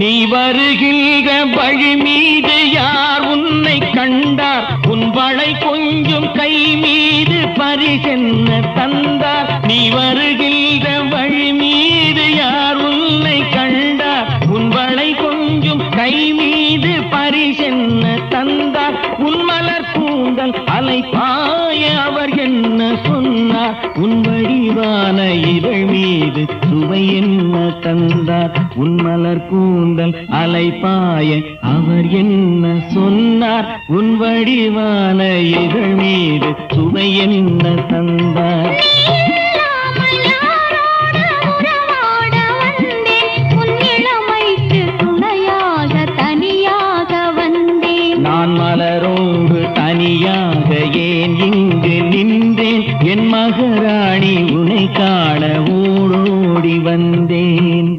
நீ வருகின்ற வழி மீது யார் உன்னை கண்டார்? உன் வளை கொஞ்சம் கை மீது பரிசென்ன தந்தார். நீ வருகின்ற வழி மீது யார் உன்னை கண்டார்? உன் வளை கொஞ்சம் கை மீது பரிசென்ன தந்தார். உன் மலர் பூந்தல் அலை பாய அவர் என்ன சொன்ன தந்தார் உன் வடிவான இதழ் மீது சுவை என்ன தந்தார்? உன் மலர் கூந்தல் அலைப்பாய அவர் என்ன சொன்னார்? உன் வடிவான இதழ் மீது சுவை என்ன தந்தார்? மலரோடு தனியாக ஏன் நாகராணி உனை காண ஓடோடி வந்தேன்.